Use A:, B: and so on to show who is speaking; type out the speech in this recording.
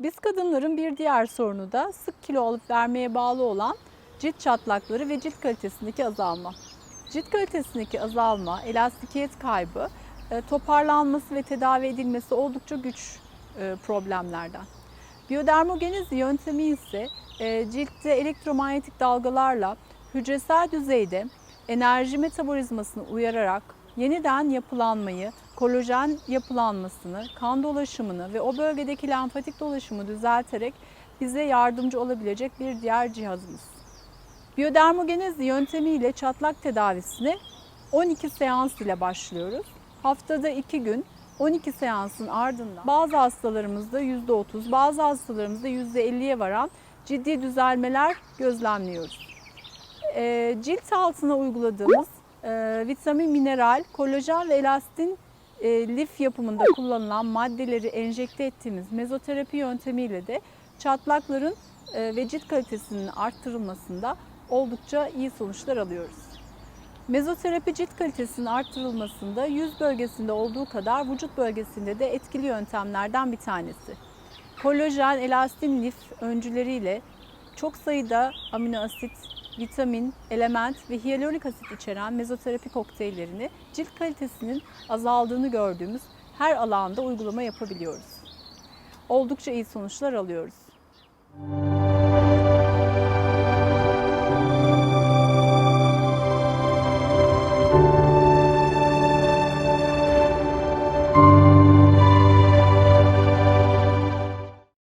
A: Biz kadınların bir diğer sorunu da sık kilo alıp vermeye bağlı olan cilt çatlakları ve cilt kalitesindeki azalma. Cilt kalitesindeki azalma, elastikiyet kaybı, e, toparlanması ve tedavi edilmesi oldukça güç e, problemlerden. Biyodermogenezi yöntemi ise e, ciltte elektromanyetik dalgalarla hücresel düzeyde enerji metabolizmasını uyararak yeniden yapılanmayı, kolajen yapılanmasını, kan dolaşımını ve o bölgedeki lenfatik dolaşımı düzelterek bize yardımcı olabilecek bir diğer cihazımız. Biyodermogenezi yöntemiyle çatlak tedavisine 12 seans ile başlıyoruz. Haftada 2 gün 12 seansın ardından bazı hastalarımızda %30, bazı hastalarımızda %50'ye varan ciddi düzelmeler gözlemliyoruz. Ee, cilt altına uyguladığımız vitamin, mineral, kolajen ve elastin e, lif yapımında kullanılan maddeleri enjekte ettiğimiz mezoterapi yöntemiyle de çatlakların e, ve cilt kalitesinin arttırılmasında oldukça iyi sonuçlar alıyoruz. Mezoterapi cilt kalitesinin arttırılmasında yüz bölgesinde olduğu kadar vücut bölgesinde de etkili yöntemlerden bir tanesi. Kolajen, elastin lif öncüleriyle çok sayıda amino asit, vitamin, element ve hyaluronik asit içeren mezoterapi kokteyllerini cilt kalitesinin azaldığını gördüğümüz her alanda uygulama yapabiliyoruz. Oldukça iyi sonuçlar alıyoruz.